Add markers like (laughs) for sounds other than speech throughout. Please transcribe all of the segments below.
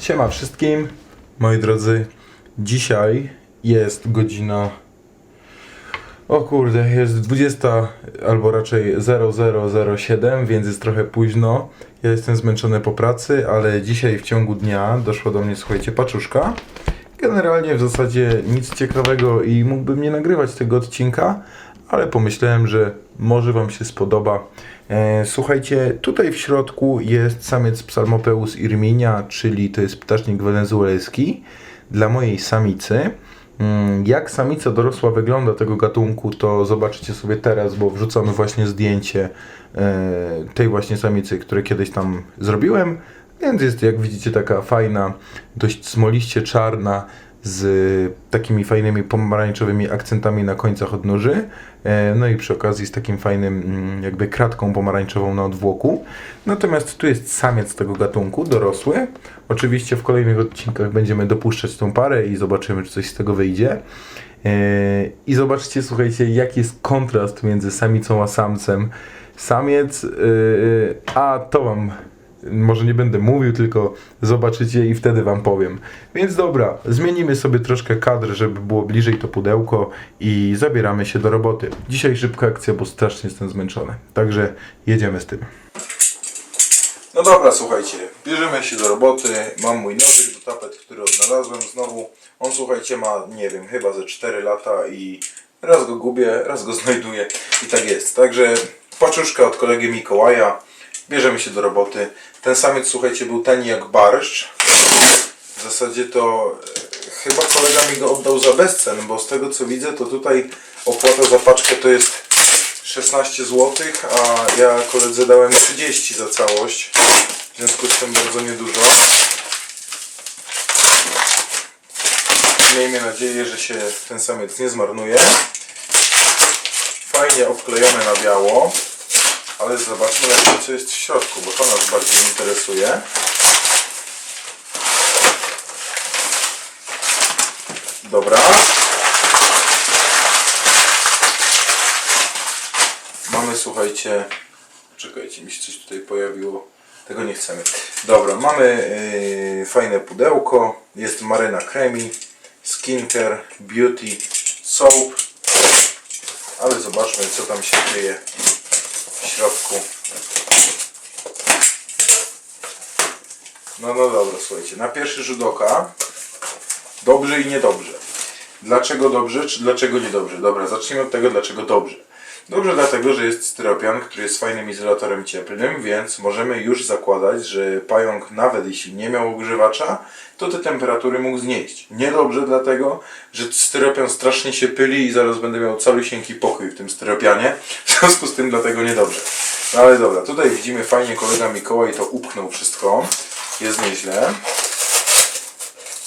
Siema wszystkim, moi drodzy. Dzisiaj jest godzina. O kurde, jest 20 albo raczej 0007, więc jest trochę późno. Ja jestem zmęczony po pracy, ale dzisiaj w ciągu dnia doszła do mnie, słuchajcie, paczuszka. Generalnie w zasadzie nic ciekawego i mógłbym nie nagrywać tego odcinka, ale pomyślałem, że może Wam się spodoba. E, słuchajcie, tutaj w środku jest samiec Psalmopeus irminia, czyli to jest ptasznik wenezuelski dla mojej samicy. Mm, Jak samica dorosła wygląda tego gatunku, to zobaczycie sobie teraz, bo wrzucamy właśnie zdjęcie e, tej właśnie samicy, które kiedyś tam zrobiłem. Więc jest, jak widzicie, taka fajna, dość smoliście czarna, z takimi fajnymi pomarańczowymi akcentami na końcach odnóży. E, No i przy okazji z takim fajnym, mm, jakby kratką pomarańczową na odwłoku. Natomiast tu jest samiec tego gatunku, dorosły. Oczywiście w kolejnych odcinkach będziemy dopuszczać tą parę i zobaczymy, czy coś z tego wyjdzie. E, I zobaczcie, słuchajcie, jaki jest kontrast między samicą a samcem. Samiec, yy, a to wam może nie będę mówił, tylko zobaczycie i wtedy wam powiem. Więc dobra, zmienimy sobie troszkę kadr, żeby było bliżej to pudełko i zabieramy się do roboty. Dzisiaj szybka akcja, bo strasznie jestem zmęczony. Także jedziemy z tym. No dobra, słuchajcie, bierzemy się do roboty. Mam mój nożyk do tapet, który odnalazłem znowu. On, słuchajcie, ma, nie wiem, chyba ze 4 lata i raz go gubię, raz go (laughs) znajduję i tak jest. Także paczuszka od kolegi Mikołaja. Bierzemy się do roboty. Ten samiec, słuchajcie, był tani jak barszcz. W zasadzie to e, chyba kolega mi go oddał za bezcen, bo z tego co widzę, to tutaj opłata za paczkę to jest 16 zł, a ja koledze dałem 30 za całość. W związku z tym bardzo niedużo. Miejmy nadzieję, że się ten samiec nie zmarnuje. Fajnie obklejone na biało. Ale zobaczmy lepiej co jest w środku, bo to nas bardziej interesuje. Dobra. Mamy, słuchajcie, czekajcie, mi się coś tutaj pojawiło. Tego nie chcemy. Dobra, mamy yy, fajne pudełko. Jest maryna kremi, skincare, beauty, soap. Ale zobaczmy, co tam się dzieje środku. No, no dobra, słuchajcie. Na pierwszy rzut oka dobrze i niedobrze. Dlaczego dobrze, czy dlaczego niedobrze? Dobra, zacznijmy od tego, dlaczego dobrze. Dobrze dlatego, że jest styropian, który jest fajnym izolatorem cieplnym, więc możemy już zakładać, że pająk nawet jeśli nie miał ogrzewacza, to te temperatury mógł znieść. Niedobrze dlatego, że styropian strasznie się pyli i zaraz będę miał calusieńki pokój w tym styropianie. W związku z tym dlatego niedobrze. No ale dobra, tutaj widzimy fajnie kolega Mikołaj to upchnął wszystko. Jest nieźle.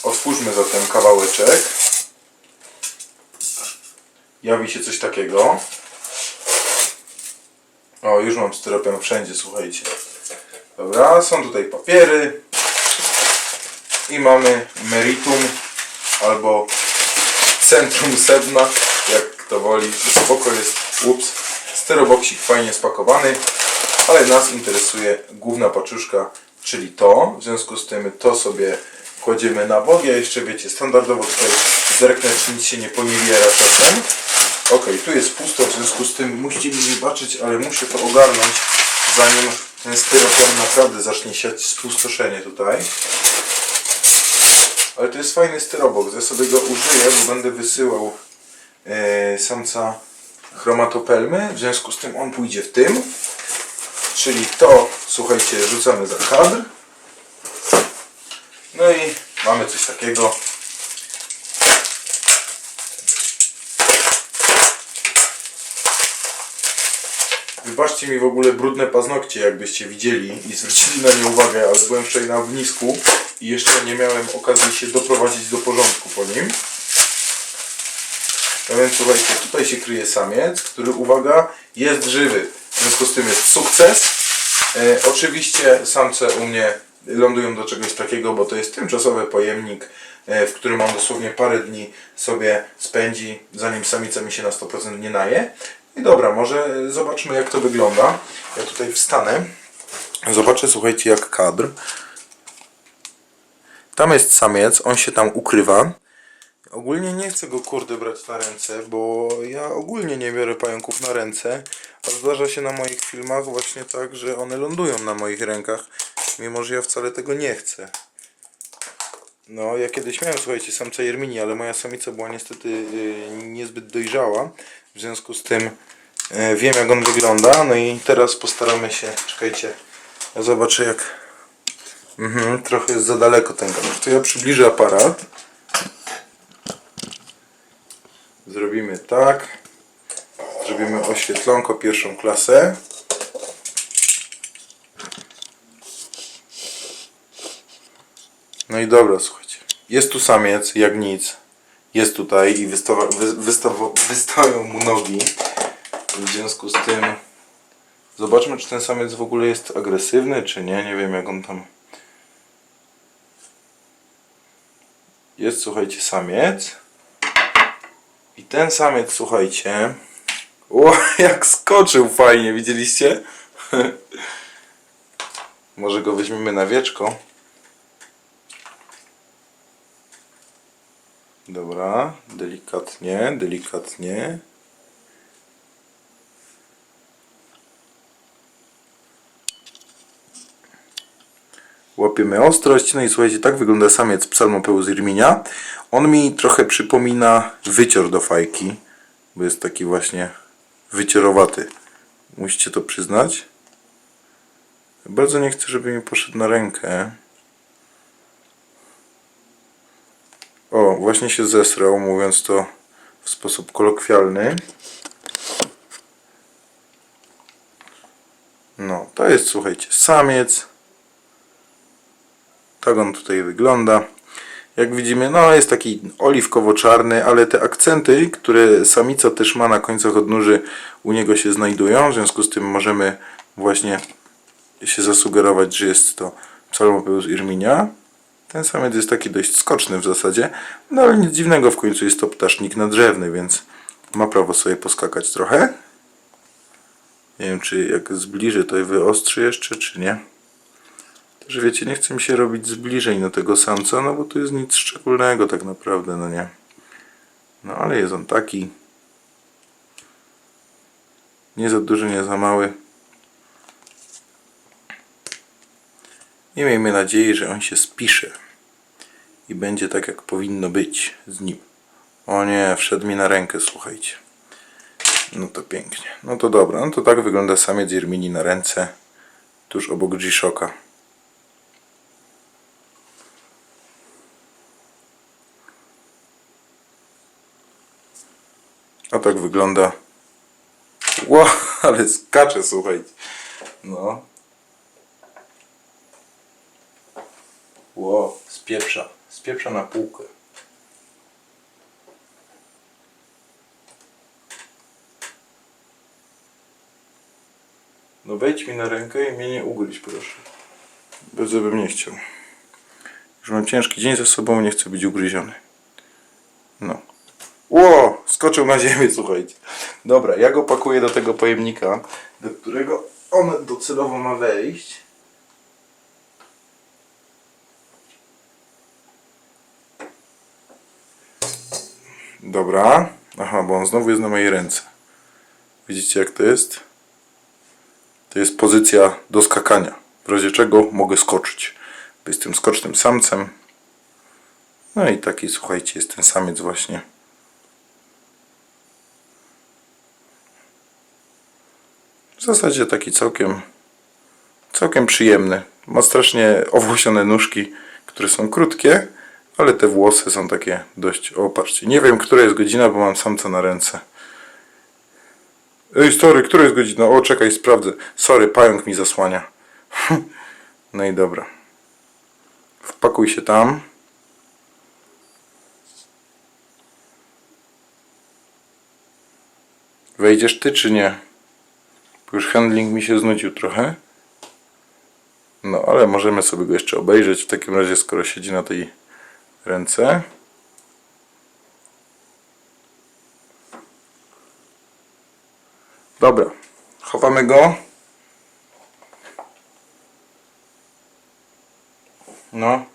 Otwórzmy zatem kawałeczek. Jawi się coś takiego. O, już mam styropian wszędzie, słuchajcie. Dobra, są tutaj papiery. I mamy meritum albo centrum sedna, jak kto woli. Spoko jest, ups, styroboksik fajnie spakowany, ale nas interesuje główna paczuszka, czyli to. W związku z tym to sobie kładziemy na bok. Ja jeszcze, wiecie, standardowo tutaj zerknę, czy nic się nie poniewiera czasem. Ok, tu jest pusto, w związku z tym musicie mi wybaczyć, ale muszę to ogarnąć, zanim ten styropian naprawdę zacznie siać spustoszenie tutaj. Ale to jest fajny styroboks, ja sobie go użyję, bo będę wysyłał e, samca chromatopelmy, w związku z tym on pójdzie w tym. Czyli to, słuchajcie, rzucamy za kadr. No i mamy coś takiego. Wybaczcie mi w ogóle brudne paznokcie, jakbyście widzieli i zwrócili na nie uwagę, ale byłem wczoraj na wnisku i jeszcze nie miałem okazji się doprowadzić do porządku po nim. No więc słuchajcie, tutaj się kryje samiec, który, uwaga, jest żywy. W związku z tym jest sukces. E, oczywiście samce u mnie lądują do czegoś takiego, bo to jest tymczasowy pojemnik, e, w którym on dosłownie parę dni sobie spędzi, zanim samica mi się na 100% nie naje. I dobra, może zobaczmy jak to wygląda. Ja tutaj wstanę. Zobaczę, słuchajcie, jak kadr. Tam jest samiec, on się tam ukrywa. Ogólnie nie chcę go kurde brać na ręce, bo ja ogólnie nie biorę pająków na ręce, a zdarza się na moich filmach właśnie tak, że one lądują na moich rękach, mimo że ja wcale tego nie chcę. No, ja kiedyś miałem, słuchajcie, samca Jermini, ale moja samica była niestety y, niezbyt dojrzała, w związku z tym y, wiem jak on wygląda, no i teraz postaramy się, czekajcie, ja zobaczę jak, mhm, trochę jest za daleko ten kadr, to ja przybliżę aparat. Zrobimy tak. Zrobimy oświetlonko pierwszą klasę. No i dobra, słuchajcie. Jest tu samiec, jak nic. Jest tutaj i wystawa, wy, wystawa, wystają mu nogi. W związku z tym zobaczmy, czy ten samiec w ogóle jest agresywny, czy nie. Nie wiem, jak on tam. Jest, słuchajcie, samiec. I ten samiec, słuchajcie. O, (laughs) jak skoczył fajnie, widzieliście? (laughs) Może go weźmiemy na wieczko. Dobra, delikatnie, delikatnie. Łapiemy ostrość. No i słuchajcie, tak wygląda samiec psalmopeus irminia. On mi trochę przypomina wycior do fajki, bo jest taki właśnie wyciorowaty. Musicie to przyznać. Bardzo nie chcę, żeby mi poszedł na rękę. O, właśnie się zesrał, mówiąc to w sposób kolokwialny. No, to jest, słuchajcie, samiec. Tak on tutaj wygląda. Jak widzimy, no jest taki oliwkowo-czarny, ale te akcenty, które samica też ma na końcach odnóży, u niego się znajdują. W związku z tym możemy właśnie się zasugerować, że jest to Psalmopeus irminia. Ten samiec jest taki dość skoczny w zasadzie, no ale nic dziwnego, w końcu jest to ptasznik nadrzewny, więc ma prawo sobie poskakać trochę. Nie wiem, czy jak zbliży, to wyostrzy jeszcze, czy nie. Też wiecie, nie chce mi się robić zbliżeń do tego samca, no bo tu jest nic szczególnego tak naprawdę, no nie. No ale jest on taki. Nie za duży, nie za mały. I miejmy nadzieję, że on się spisze. I będzie tak, jak powinno być z nim. O nie, wszedł mi na rękę, słuchajcie. No to pięknie. No to dobra, no to tak wygląda samiec Irmini na ręce. Tuż obok G-Shocka. A tak wygląda. Ło, ale skacze, słuchajcie. No. Ło, spieprza. Spieprza na półkę. No wejdź mi na rękę i mnie nie ugryź, proszę. Bez bym nie chciał. Już mam ciężki dzień ze sobą, nie chcę być ugryziony. No. Ło! Skoczył na ziemię, słuchajcie. Dobra, ja go pakuję do tego pojemnika, do którego on docelowo ma wejść. Dobra. Aha, bo on znowu jest na mojej ręce. Widzicie jak to jest? To jest pozycja do skakania. W razie czego mogę skoczyć. Bo jestem skocznym samcem. No i taki, słuchajcie, jest ten samiec właśnie. W zasadzie taki całkiem całkiem przyjemny. Ma strasznie owłosione nóżki, które są krótkie, ale te włosy są takie dość... O, patrzcie, nie wiem, która jest godzina, bo mam samca na ręce. Ej, sorry, która jest godzina? O, czekaj, sprawdzę. Sorry, pająk mi zasłania. (laughs) no i dobra. Wpakuj się tam. Wejdziesz ty, czy nie? Bo Już handling mi się znudził trochę. No, ale możemy sobie go jeszcze obejrzeć w takim razie, skoro siedzi na tej ręce. Dobra, chowamy go. No,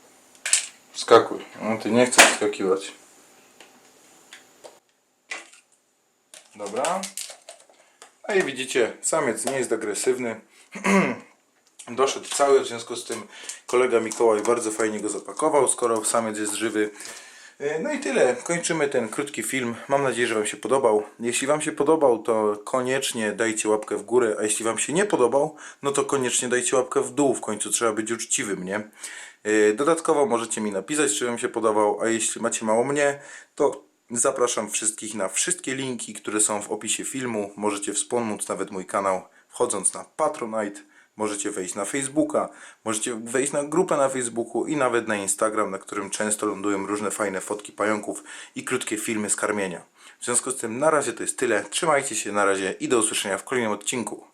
Skakuj. No ty nie chcesz skakiwać. Dobra. A i widzicie, samiec nie jest agresywny. (clears throat) Doszedł cały, w związku z tym kolega Mikołaj bardzo fajnie go zapakował, skoro samiec jest żywy. E, No i tyle. Kończymy ten krótki film. Mam nadzieję, że Wam się podobał. Jeśli Wam się podobał, to koniecznie dajcie łapkę w górę, a jeśli Wam się nie podobał, no to koniecznie dajcie łapkę w dół. W końcu trzeba być uczciwym, nie? E, Dodatkowo możecie mi napisać, czy Wam się podobał, a jeśli macie mało mnie, to zapraszam wszystkich na wszystkie linki, które są w opisie filmu. Możecie wspomóc nawet mój kanał wchodząc na Patronite. Możecie wejść na Facebooka, możecie wejść na grupę na Facebooku i nawet na Instagram, na którym często lądują różne fajne fotki pająków i krótkie filmy z karmienia. W związku z tym na razie to jest tyle. Trzymajcie się na razie i do usłyszenia w kolejnym odcinku.